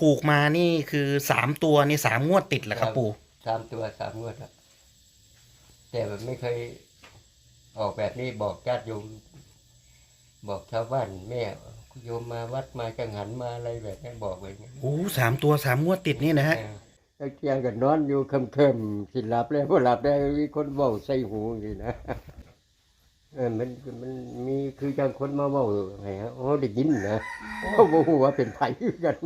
ถูกมานี่คือสามตัวนี่สามงวดติดเหรอครับปู่สามตัวสามงวดอะแต่มันไม่เคยออกแบบนี้บอกญาติโยมบอกชาวบ้านแม่โยมมาวัดมาจังหันมาอะไรแบบนี้บอกไว้อย่างนี้โอ้สามตัวสามงวดติดนี่นะฮะเออแล้วเที่ยงกันนอนอยู่เคิมๆสิหลับแล้วพอหลับได้มีคนเว้าใส่หูอย่างนี้นะเออมันมันมีคือจังคนมาเว้าไงฮะโอ้ได้ยินนะเขาบอกว่าเป็นไผคือกัน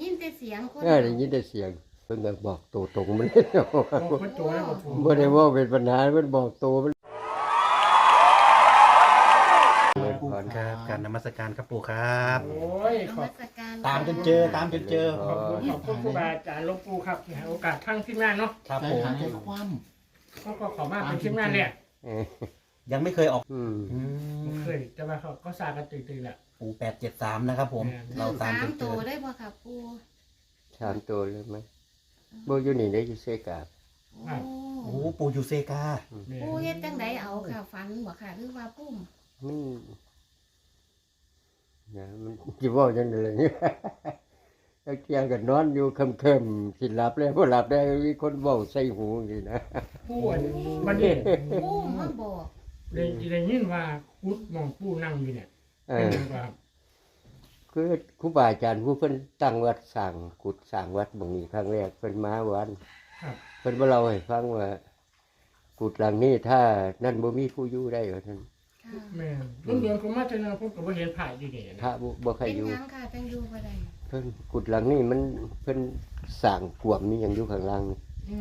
ยินแต่เสียงคนเออได้ยินแต่เสียงเพิ่นก็บอกตัวตรงมันเลยบอกเพิ่นตัวแล้วบ่ถูกบ่ได้เว่าเป็นปัญหาเพิ่นบอกตัวมันครับการนมัสการครับปู่ครับ โอ้ยนขอมับสการตามจนเจอตามจนเจอ ขอบคุณขอบคุณครูบาอาจารย์หลวงปู่ครับที่ให้โอกาสทั้งทีมงานเนาะครับใจผมหายใจคว่เขาก็ขอมาเป็นทีมงานเนี่ย เออ ยังไม่เคยออกอืมอืมเคยจะมาเขาก็สากันตื่นๆแหละ ปู่แปดเจ็ดสามนะครับผมเราตามสาจมนเจตัวอได้บ่ค่ะปูสามตัวเลยไหมบ่อยู่นี่ได้อยู่เซกาบ โอ้โอ้ปู่อยู่เซกาเนี่ยปูเฮ็ดจังไดเอาค่ะฝันบ่ค่ะหรือว่าปุ้มมันนะมันสิเว้าจังได๋เลยแล้วเที่ยงกันนอนอยู่เคิมๆสิหลับแล้วพอหลับได้มีคนเว้าใส่หูอย่างนี้นะ ผู้อันวันนี้ปุ้มมาบอก ได้ได้ยินว่าคุดหมองผู้นั่งอยู่เนี่ยเอเป็นอยังไงครับคือครูบาอาจารย์ผู้เพิ่นตั้งวัดสร้างกุฏสร้างวัดบางนี้ครั้งแรกเพิ่นมาวันครับเพิ่นบ่เล่าให้ฟังว่า กุฏหลังนี้ถ้านั่นบ่มีผู้อยู่ได้ว่าซั่นค่ะแม่ลุงเดือนผมมาเจอนะผมก็บ่เห็นผ่ายอยู่นี่พระนะบ่บ่ใครเป็นอยู่ หยังค่ะจังอยู่บ่ได้เพิ่นกุฏหลังนี้มันเพิ่นสร้างกวมนี่ยังอยู่ข้างล่างนี่อื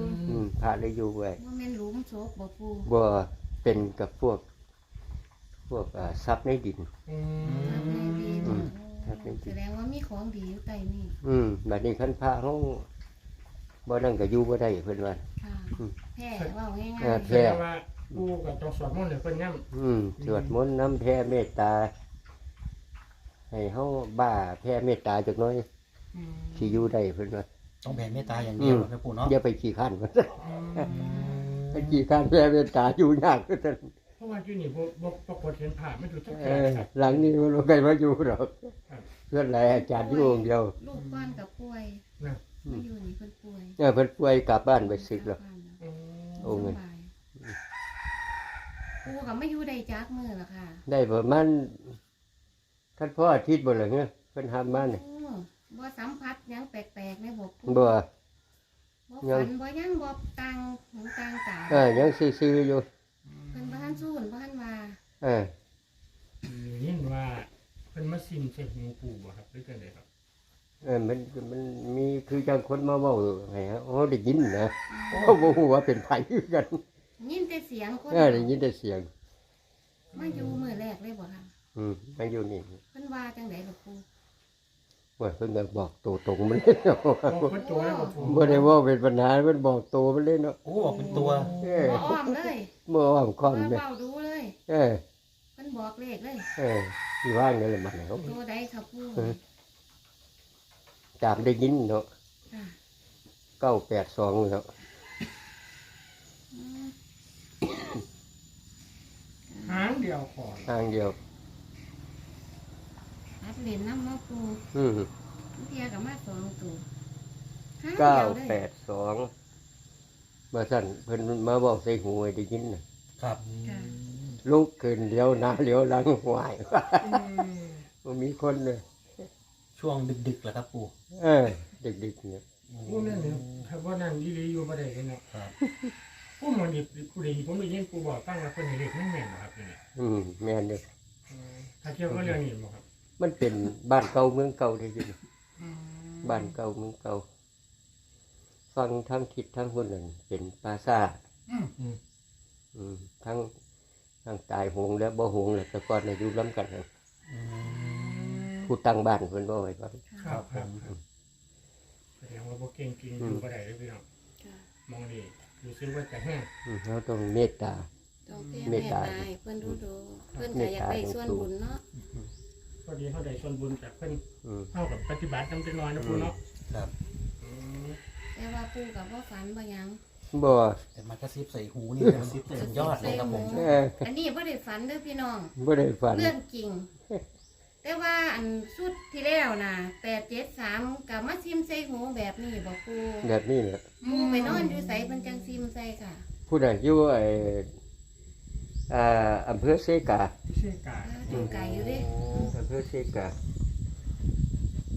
มอืมพระได้อยู่ไว้บ่แม่นห ลุมโศกบ่ปูบ่เป็นกับพวก พวกอ่าทรัพย์ในดิน อืครับในมดินอืมโอ้ครับในดิน แสดงว่ามีของดีอยู่ใต้นี่อืมบัดนี้คันพระเฮาบ่นั่นก็อยู่บ่ได้เพิ่นว่า ค่ะอืมแพ้เว้าง่ายเออๆแสดงว่าผู้กับต้องสวดมนต์เนี่ยเพิ่นย่ำอืมสวดมนต์น้ำแผ่เมตตา ให้เฮาบ้าแผ่เมตตาจักหน่อยอืมสิอยู่ได้เพิ่นว่า ต้องแผ่เมตตาอย่างเดียวเหรอครับปู่เนาะอย่าไปขี้ข้านมันอืม ไปขี้ข้านแผ่เมตตาอยู่ยากคือซั่นเพราะว่าที่นี่บ่บ่ปรากฏเห็นผ่าไม่ถูกสักเอแก่อครับหลังนี้มันบ่เคยมาอยู่หรอกครับเพื่อนหลายอาจารย์อยู่องค์เดียวลูกก้อนกับป่วยนะมาอยู่นี่เพิ่นป่วยเออเพิ่นป่วยกลับบ้านไปศึกแล้วอืมโอ้เงินสบายปูก็ไม่อยู่ได้จักมือละค่ะ ได้ประมาณท่านพ่ออาทิตย์บ่ล่ะเงี้ยเพิ่นหามมานี่โอ้บ่สัมผัสหยังแปลกๆในบ่ปูบ่ บ่ยัฝัง นบ่หยังบ่ตังหูตังตาเออยังซื่อๆอยู่เพิ่นบ่ทันสู้บ่ทันว่าเออยินว่าเพิ่นมาซิมใส่หูปู่บ่ครับหรือจังไดครับเออมันมันมีคือจังคนมาเว้าให้ฮะโอ้ได้ยินนะเขาบ่ฮู้ว่าเป็นไผคือกันยินแต่เสียงคนเออได้ยินแต่เสียง มาอยู่มื้อแรกเลยบ่ค่ะอืมมาอยู่นี่เพิ่นว่าจังไดล่ะปู ว่าเพิ่นก็บอกตัวตรงมันเลยเนาะบอกเพิ่นตัวแล้วบ่ถูกบ่ได้เว่าเป็นปัญหาเพิ่นบอกตัวมันเลยเนาะโอ้บอกเป็นตัว เออบ่อ้อมเลยบ่อ้อมค้อมบ่เนี่ยเว้าดูเลยเออเพิ่นบอกเลขเลย เออที่ว่างนั่นแหละมันเนาะตัวใดค่ะปูจามได้ยินเนาะค่ะ982เนาะอืมหางเดียวขอทางเดียว อัดเล่นน้ำมาปูอืมเทียกับมาสองตัวห้าเก้าเดียวเลยแปดสองมาสั่นเพิ่นมาบอกใส่หูให้ได้ยินน่ะครับค่ะลุกขึ้นเลี้ยวหน้าเลี้ยวหลังหวายอืมมันมีคนเลยช่วงดึกๆเหรอครับปู่เออเด็กๆเนี่ยผู้นั่นเนี่ยถ้าว่านั่นอีหลีอยู่บ่ได้เลยเนาะครับผู้มันนี่ผู้ใดผมได้ยินปู่บอกตั้งว่าเพิ่นให้เลขแม่นๆบ่ครับนี่อืมแม่นเด้ออืมถ้าเกี่ยวกับเรื่องนี้บ่ครับ มันเป็นบ้านเก่าเมืองเก่าได้ยินบ้านเก่าเมืองเก่าฟังทั้งทิศทั้งคนนั่นเป็นปราสาทอืมอืมอืมทั้งทั้งตายโหงและบ่โหงแล้วแต่ก่อนน่ะอยู่ล้ำกันน่ะอืมผู้ตั้งบ้านเพิ่นบ่ไว้ก่อนครับครับครับแสดงว่าบ่เก่งจริงอยู่บ่ได้เลยพี่น้องค่ะมองนี่รู้สึกว่าจะแห้งอืมเราต้องเมตตาต้องแก้เมแม่ตตาตายเพิ่นดูดูเพิ่นก็อยากได้ส่วนบุญเนาะพ อดีเขาได้ส่วนบุญจากเพิ่นอืม เท่ากับปฏิบัตินำจังน้อยนะปู่เนาะครับอืมแต่ว่าปู่กับว่าฝันบ่หยัง บ่ แต่มากระซิบใส่หูนี่กระซิบสุดยอดเลยครับผม เอออันนี้บ่ได้ฝันเด้อพี่น้อง บ่ได้ฝัน เรื่องจริง แต่แต่ว่าอันสุดที่แล้วน่ะแปดเจ็ดสามกับมาซิมใส่หูแบบนี้บอกปูแบบนี้แหละปูไปนอนอยู่ใส่มันจังซิมใส่ค่ะ ผู้ใดอยู่ไอ้ อ่าอำเภอเซกาพิเศษกาเอออยู่ไกลอยู่เดิ อำเภอเซกา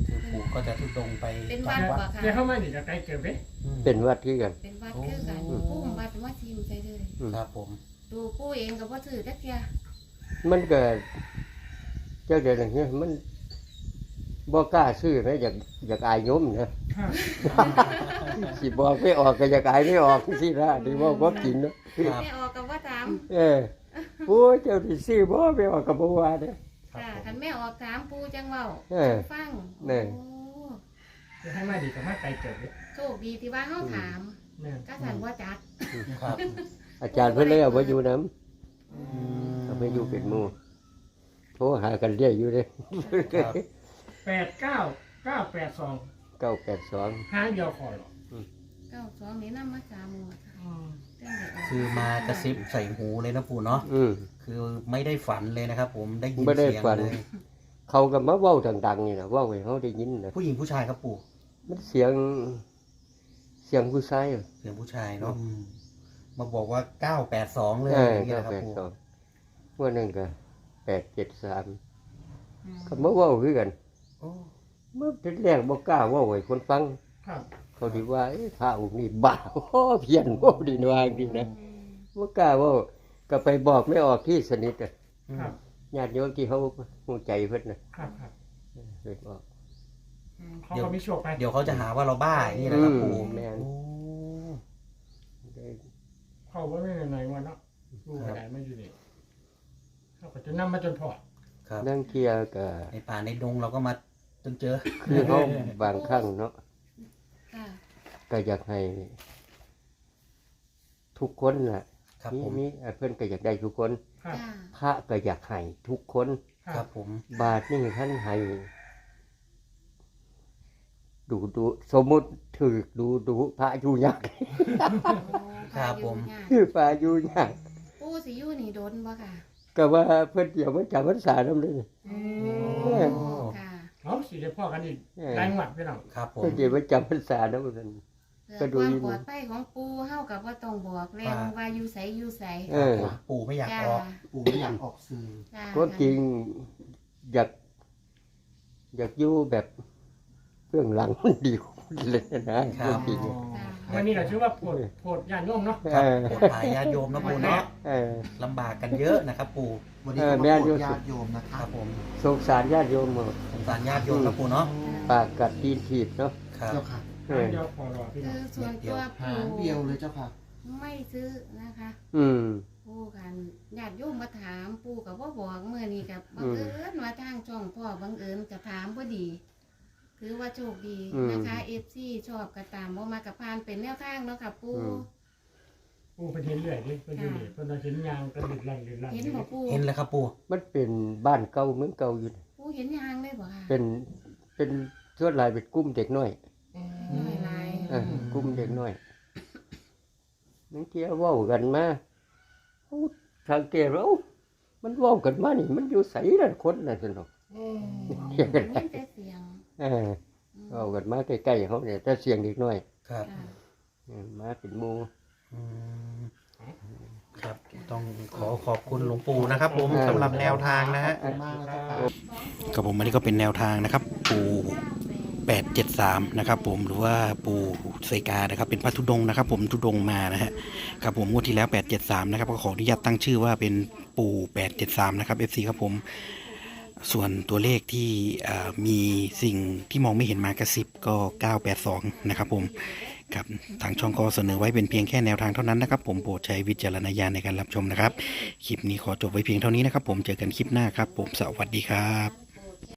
คือปู่ก็จะทุดงไปเป็นตาวัมดวัดบ่ค่ะเดี๋ยวเข้ามานี่จะไกลเกินเด้อืมเป็นวัดที่กัน เป็นวัดคือกันโอ้ปูวัดมาซิมใส่เลยครับผมดูปูเองกับว่าถือจักเทียมันก็เจ้าเดี๋ยวนี้มันบ่กล้าซื้อนะอยากอยากอายโยมนะครับสิบอกไม่ออกก็อยากอายไม่ออกสิละนี่ว่าบ่กินเนาะครับไม่ออกกับว่าถามเออ โอ้ยเจ้าที่ซื้อบ่ไม่ออกก็บ่ว่าเด้อ ค่ะคันไม่ออกถามปูจังเว้าเออฟังแน่ โอ้จะให้มาดีกับมาไกลเกินเด้โชคดีที่ว่าเฮาถามแม่นก็สั่นว่าจัดครับอาจารย์เพิ่นเลยเอาไว้อยู่นํอืมเอาไปอยู่เป็นหมู่โทรหากันเรื่อยอยู่เด้ครับแปดเก้าเก้าแปดสอง982ห้างเดียวคอหรอเก้าสองนี่นำมาสามหมวดค่ะ อืมเรื่องเดียวคือมากระซิบใส่หูเลยนะปู่เนาะอืมคือไม่ได้ฝันเลยนะครับ ผมได้ยินไม่ได้เสียงฝัน เลยเขาก็มาเว้าดังๆนี่นะเว้าให้เฮาได้ยินนะผู้หญิงผู้ชายครับปู่มันเสียง เสียงผู้ชายอะเสียงผู้ชายเนาะมาบอกว่าเก้าแปดสองเลยเอออย่างเงี้ยนะครับ982ปู่เมื่อนึงก็873อืมก็มาเว้าคือกัน โอ้เมื่อทีแรกบ่กล้าเว้าให้คนฟัง ครับ เขาดีว่าเอ้ยพระองค์นี้บ้าโอ้เพี้ยนโอ้ดีนวางดีนะบ่กล้าเว้าก็ไปบอกไม่ออกที่สนิทอะอืมครับญาติโยมที่เขาฮู้ใจเพิ่นน่ะครับครับเลยบอกอืมเขาก็มีโชคไปเดี๋ยวเขาจะหาว่าเราบ้าอย่างนี้นะครับอืมปู่แม่นโอ้ได้เขาว่าไม่ในวันเนาะดูกระไดไม่อยู่นี่เขาก็จะนำมาจนพอครับ นั่งเที่ยวก็ในป่าในดงเราก็มาจนเจอ คือเขาบางครั้งเนาะค่ะ ก็อยากให้ทุกคนน่ะครับมีผมมีเอ่อเพิ่นก็อยากได้ทุกคน ครับจ้าพระก็อยากให้ทุกคน ครับผม บาทนี่ท่านให้ดูดูสมมุติถือดูดูพระอยู่ยาก ครับผม คือพระอยู่ยาก ปูสิอยู่นี่โดนบ่ค่ะ ก็ว่าเพิ่นเดี๋ยวมาจำพรรษานำเลย อืโอ้มค่ะ เอาสิได้พ่อกันอีกเออ หลายหวัดพี่น้องครับผมเพิ่นเดี๋ยวมาจำพรรษานำนั่นเพื่ก็อดูความอยู่ปลอดภัยของปูเฮากับว่าต้องบอกแล้วว่าอยู่ไสอยู่ไสเออ ปู่ไม่อยากจ้าออก ปู่ไม่อยากออกสื่อ จ้าก็จริงอยาก อยากอยู่แบบเบื้องหลังมันดีกว่าเลยนะก็จริง วันนี้เราชื่อว่าโพดโพดญาติโยมเนาะเออปลอดภัยญาติโยมนะปู่เนาะเออลำบากกันเยอะนะครับ ปู่ วันนี้เอก็อมาแม่นโปอยู่รดญาติโยมนะคครัรับบผมสงสารญาติโยมหมดสงสารญาติโยมนะปู่เนาะปากกัดตีนถีบเนาะครับเจ้าค่ะเอหางอเดียวพอรอพี่น้คือองส่วนตัวหางปูเดียวเลยเจ้าค่ะ ไม่ซื้อนะคะอืม ปูกันญาติโยมมาถามปูกับว่าบอกเมื่อนี้กับบังเอิญว่าทางช่องพ่อบังเอิญจะถามพอดี ถือว่าโชคดีนะคะเอฟซีชอบกระตามบ่มากับพานเป็นแนวทางเนาะค่ะปู ปูเป็นเห็นเรื่อยดิเป็นอยู่นี่เป็นเราเห็นยางกระดิกลันดิลันเห็นบ่ปูเห็นแล้วครับปู่มันเป็นบ้านเก่าเมืองเก่าอยู่นะปูเห็นยางเลยบ่ค่ะเป็นเป็นส่วนหลายเป็นกลุ่มเด็กน้อยน้อยลายเออกลุ่มเด็กน้อยนั่งเที่ยวเว้ากันมาเอ้าสังเกตว่าเอ้ามันเว้ากันมานี่ มันอยู่ใสนั่นคนน่ะสนุกเที่ยวกันได้ยินแต่เสียง เออเว้ากันมาใกล้ๆเขาเนี่ยแต่เสียงเด็กน้อยครับค่ะเออมาเป็นหมู่อืมครับ ต้องขอขอบคุณหลวงปู่นะครับผมสำหรับแนวทางนะฮะขอบคุณมากนะครับ ครับผมอันนี้ก็เป็นแนวทางนะครับ ปู่873 นะครับผมหรือว่าปู่ไซกานะครับเป็นพระธุดงค์นะครับ ผมธุดงค์มานะฮะครับผมงวดที่แล้ว 873 นะครับก็ขออนุญาตตั้งชื่อว่าเป็นปู่873 นะครับ FC ครับผม ส่วนตัวเลขที่มีสิ่งที่มองไม่เห็นมากระซิบก็ 982 นะครับผมครับทางช่องก็เสนอไว้เป็นเพียงแค่แนวทางเท่านั้นนะครับ ผมโปรดใช้วิจารณญาณในการรับชมนะครับ คลิปนี้ขอจบไว้เพียงเท่านี้นะครับ ผมเจอกันคลิปหน้าครับ ผมสวัสดีครับ